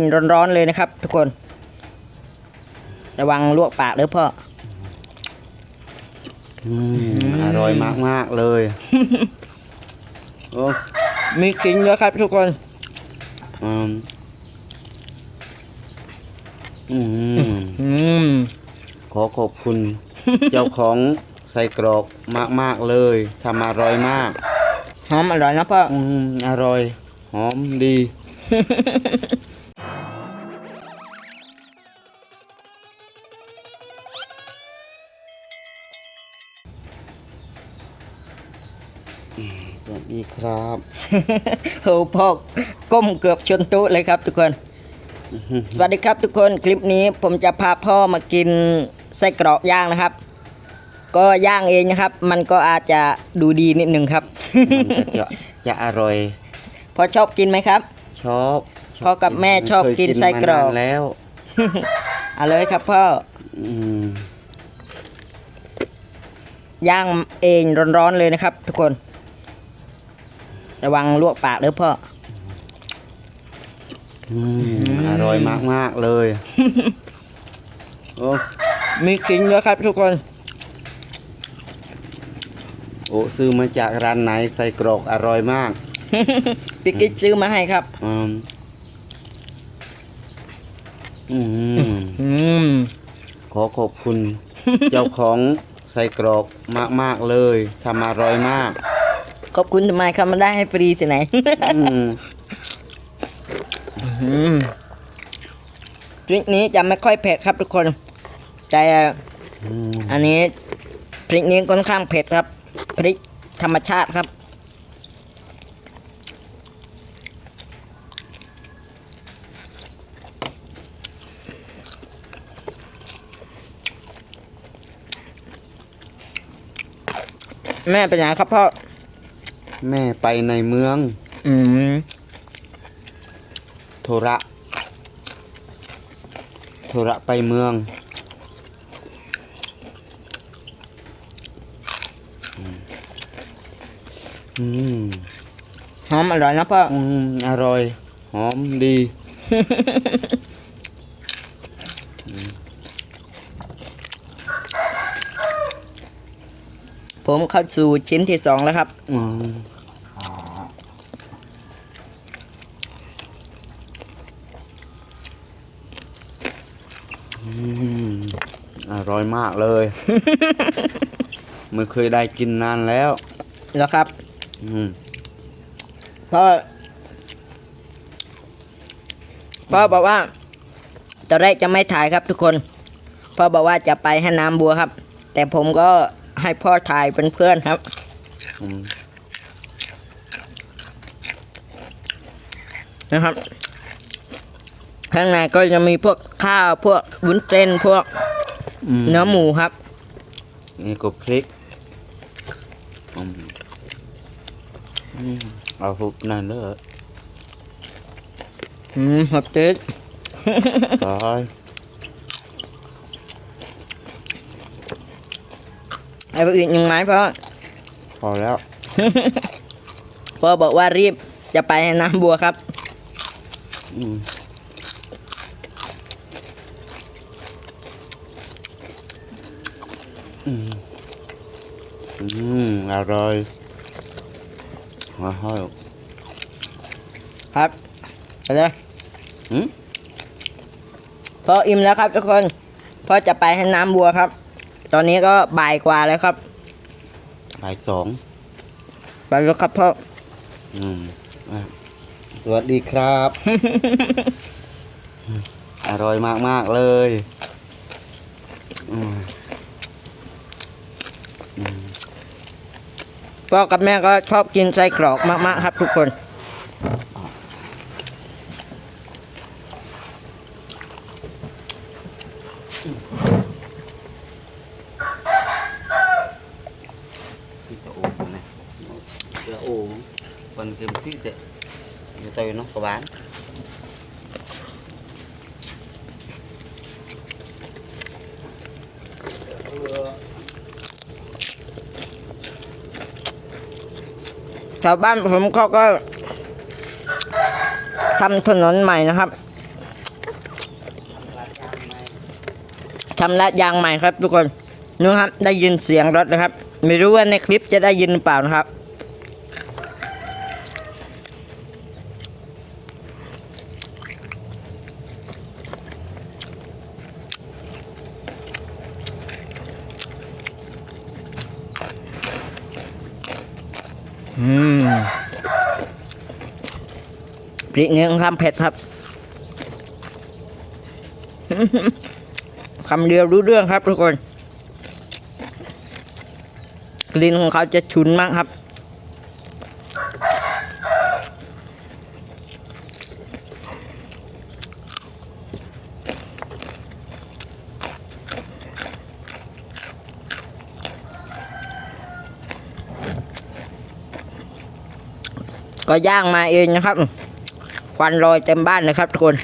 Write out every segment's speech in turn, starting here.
กินร้อนๆเลยนะครับ ทุกคน ระวังลวกปากเด้อพ่ออืมอร่อยมากมาก ๆ เลยโอ้มีขิงเยอะครับ ทุกคนอืมอืมอืมขอขอบคุณ เจ้าของใส่กรอกมากมากๆเลยทำอร่อยมากหอมอร่อยนะพ่ออืมอร่อย หอมดี ครับ โอ้พ่อก้มเกือบชนโต๊ะเลยครับทุกคน สวัสดีครับทุกคนคลิปนี้ผมจะพาพ่อมากินไส้กรอกย่างนะครับ ก็ย่างเองนะครับ มันก็อาจจะดูดีนิดหนึ่งครับ มันก็จะจะอร่อยพ่อชอบกินไหมครับ ชอบพ่อกับแม่ชอบเคยกินไส้กรอกมานานแล้วเอาเลยครับพ่อ อืมย่างเองร้อนๆเลยนะครับ ทุกคน ระวังลวกปากเด้อพ่อ อืมอร่อยมากมากๆเลยโอ้มีขิงเยอะครับทุกคน โอ้ซื้อมาจากร้านไหนใส่กรอกอร่อยมากพี่กิ๊กซื้อมาให้ครับ อืมอืมอืมขอขอบคุณ เจ้าของใส่กรอกมากมากๆเลยทำอร่อยมาก ขอบคุณทำไมครับมันได้ให้ฟรีสิไหนอืมอืมพริกนี้จะไม่ค่อยเผ็ดครับทุกคน แต่อืมอันนี้พริกนี้ค่อนข้างเผ็ดครับ พริกธรรมชาติครับแม่เป็นยังครับพ่อ แม่ไปในเมือง อืมโทระ โทระไปเมือง อืม หอมอร่อยนะพ่อ อืม อร่อย หอมดี ผมเข้าสู่ชิ้นที่สองแล้วครับอืมอืมอร่อยมากเลย ไม่เคยได้กินนานแล้วแล้วครับอืมพ่อพ่อบอกว่าตอนแรกจะไม่ถ่ายครับทุกคนพ่อบอกว่าจะไปให้น้ำบัวครับ แต่ผมก็ ให้พ่อถ่ายเป็นเพื่อนครับอืมนะครับ ข้างในก็จะมีพวกข้าวพวกวุ้นเส้นพวกอืมเนื้อหมูครับนี่ก็พริกอืมอืมเอาหุบนั่นเลยอืมหับเต๊กร้อย ไอ้พวกอีกหนึ่งไม้พ่อพอแล้ว พ่อบอกว่ารีบจะไปให้น้ำบัวครับ อืมอืมอืมอร่อยมาให้ครับไปเลยหืม พออิ่มแล้วครับทุกคน พ่อจะไปให้น้ำบัวครับ ตอนนี้ก็บ่ายกว่าแล้วครับบ่ายสองไปแล้วครับพ่ออืมอะสวัสดีครับ อร่อยมากๆเลยอืมพ่อกับแม่ก็ชอบกินไส้กรอกมากๆครับทุกคน อยู่เนาะก็ชาวบ้านผมเขาก็ทำถนนใหม่นะครับทำลาดยางใหม่ครับทุกคนนู่นครับได้ยินเสียงรถนะครับ ไม่รู้ว่าในคลิปจะได้ยินหรือเปล่านะครับ อืมพริกนี้คำเผ็ดครับคำเดียวรู้เรื่องครับทุกคน กลิ่นของเขาจะฉุนมากครับ ก็ย่างมาเองนะครับ ควันลอยเต็มบ้านเลยครับทุกคน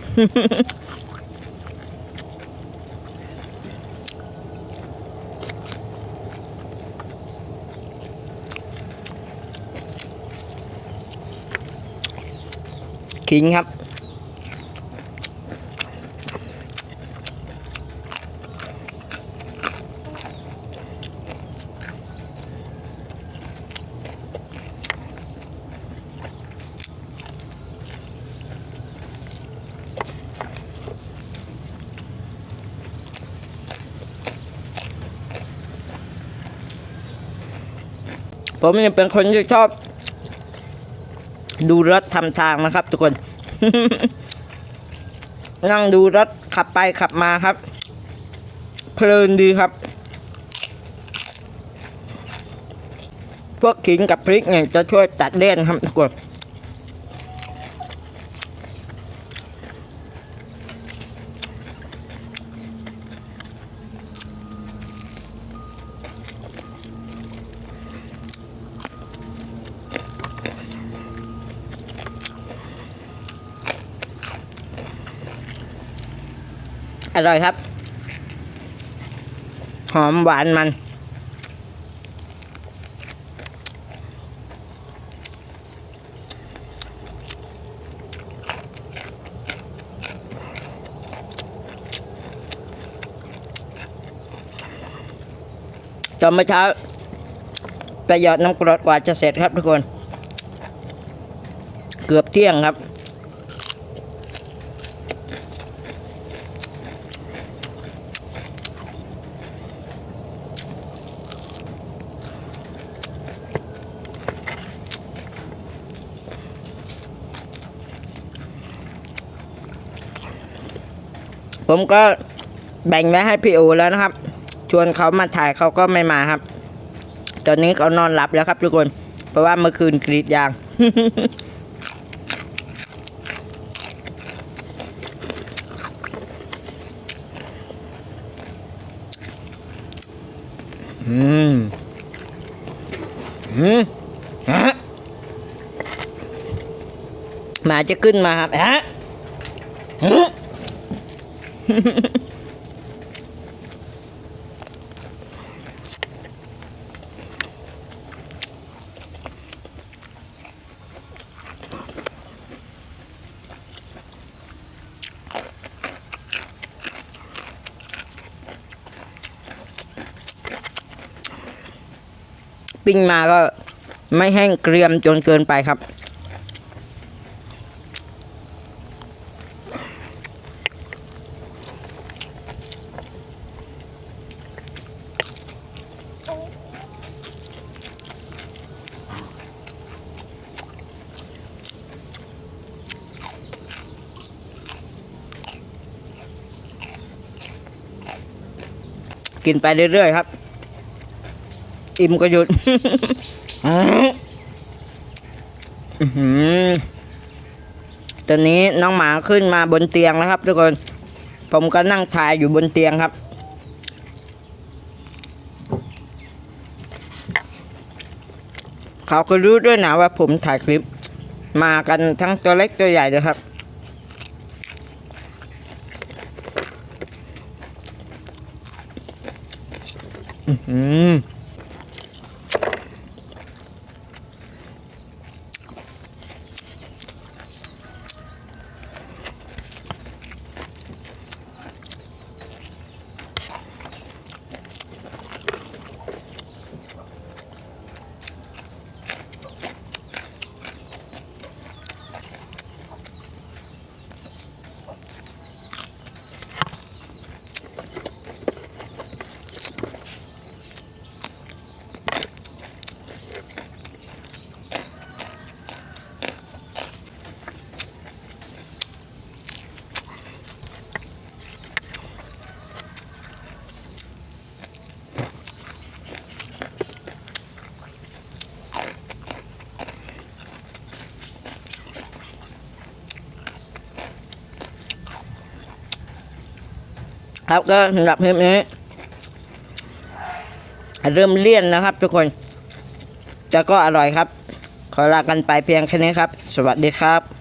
ขิงครับ ผมเนี่ยเป็นคนที่ชอบ ดูรถทำทางนะครับ ทุกคน นั่งดูรถขับไปขับมาครับ เพลินดีครับ พวกขิงกับพริกเนี่ยจะช่วยตัดเล่นครับทุกคน อร่อยครับ หอมหวานมัน ตอนเมื่อเช้าไปหยอดน้ำกรดกว่าจะเสร็จครับทุกคน เกือบเที่ยงครับ ผมก็แบ่งไว้ให้พี่โอแล้วนะครับ ชวนเขามาถ่ายเขาก็ไม่มาครับ ตอนนี้เขานอนหลับแล้วครับทุกคน เพราะว่าเมื่อคืนกรีดยาง อืม อืมฮะหมาจะขึ้นมาครับฮะ ปิ้งมาก็ไม่แห้งเกรียมจนเกินไปครับ กินไปเรื่อยๆครับ อิ่มก็หยุดอือหือตอนนี้น้องหมาขึ้นมาบนเตียงแล้วครับ ทุกคน ผมก็นั่งถ่ายอยู่บนเตียงครับ เขาก็รู้ด้วยนะว่าผมถ่ายคลิป มากันทั้งตัวเล็กตัวใหญ่เลยครับ อื้ ครับก็สำหรับคลิปนี้ เริ่มเลี่ยนนะครับ ทุกคนแต่ก็อร่อยครับ ขอลากันไปเพียงแค่นี้ครับ สวัสดีครับ